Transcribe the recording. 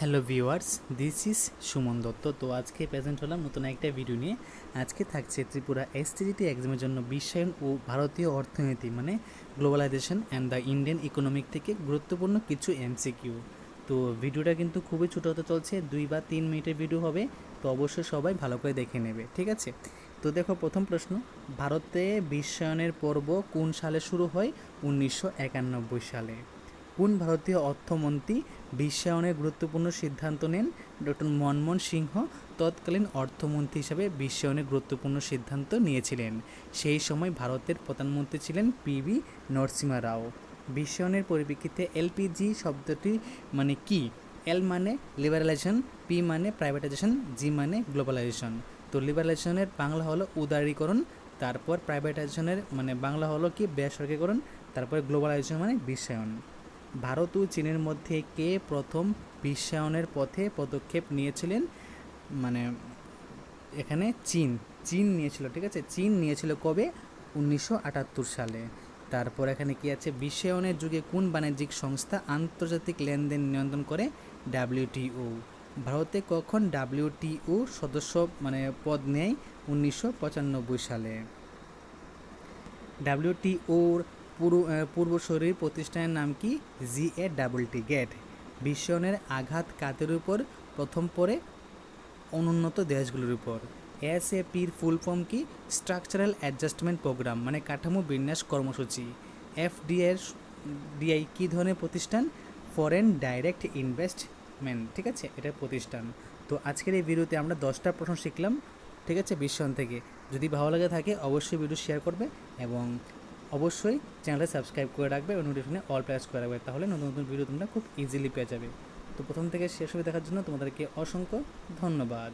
Hello viewers, this is Suman Dutta. তো আজকে present হলাম নতুন একটা ভিডিও নিয়ে। আজকে থাকছে ত্রিপুরা এসটিজিটি এক্সামের জন্য বিশ্বায়ন ও ভারতীয় অর্থনীতি মানে globalisation and the Indian economic থেকে গুরুত্বপূর্ণ কিছু এমসিকিউ তো ভিডিওটা কিন্তু খুবই ছোটো হতে চলছে, দুই বা তিন মিনিটের ভিডিও হবে, তো অবশ্যই সবাই ভালো করে দেখে নেবে, ঠিক আছে? তো দেখো, প্রথম প্রশ্ন, ভারতে বিশ্বায়নের পর্ব কোন সালে শুরু হয়? উনিশশো একানব্বই সালে। কোন ভারতীয় অর্থমন্ত্রী বিশ্বায়নের গুরুত্বপূর্ণ সিদ্ধান্ত নেন? ডক্টর মনমোহন সিংহ তৎকালীন অর্থমন্ত্রী হিসাবে বিশ্বায়নের গুরুত্বপূর্ণ সিদ্ধান্ত নিয়েছিলেন। সেই সময় ভারতের প্রধানমন্ত্রী ছিলেন পিভি নরসিমা রাও। বিশ্বায়নের পরিপ্রেক্ষিতে এলপিজি শব্দটি মানে কি? এল মানে লিবারালাইজেশন, পি মানে প্রাইভেটাইজেশন, জি মানে গ্লোবালাইজেশন। তো লিবারালাইজেশনের বাংলা হলো উদারীকরণ, তারপর প্রাইভেটাইজেশনের মানে বাংলা হলো কি? বেসরকারীকরণ, তারপর গ্লোবালাইজেশন মানে বিশ্বায়ন। ভারত ও চীনের মধ্যে কে প্রথম বিশ্বায়নের পথে পদক্ষেপ নিয়েছিলেন? মানে এখানে চীন। চীন নিয়েছিল, ঠিক আছে? চীন নিয়েছিল কবে? উনিশশো আটাত্তর সালে। তারপর এখানে কি আছে? বিশ্বায়নের যুগে কোন বাণিজ্যিক সংস্থা আন্তর্জাতিক লেনদেন নিয়ন্ত্রণ করে? ডাব্লিউটিও। ভারতে কখন ডাব্লিউটিও সদস্য মানে পদ নেয়? উনিশশো পঁচানব্বই সালে। ডাব্লিউটিওর পূর্বশরীর প্রতিষ্ঠানের নাম কি? জি এ ডাবল টি গেট বিশ্বায়নের আঘাত কাতের উপর? প্রথম পরে অনুন্নত দেশগুলোর উপর। এস এ পির ফুল ফর্ম কি? স্ট্রাকচারাল অ্যাডজাস্টমেন্ট প্রোগ্রাম মানে কাঠামো বিন্যাস কর্মসূচি। এফডিএর ডিআই কী ধরনের প্রতিষ্ঠান? ফরেন ডাইরেক্ট ইনভেস্টমেন্ট, ঠিক আছে? এটা প্রতিষ্ঠান। তো আজকের এই ভিডিওতে আমরা দশটা প্রশ্ন শিখলাম, ঠিক আছে? বিশ্বন থেকে। যদি ভালো লাগে থাকে, অবশ্যই ভিডিও শেয়ার করবে এবং অবশ্যই চ্যানেলটা সাবস্ক্রাইব করে রাখবে এবং নোটিফিকেশনে অল প্রেস করে রাখবে, তাহলে নতুন নতুন ভিডিও তোমরা খুব ইজিলি পেয়ে যাবে। তো প্রথম থেকে শেষ হবে দেখার জন্য তোমাদেরকে অসংখ্য ধন্যবাদ।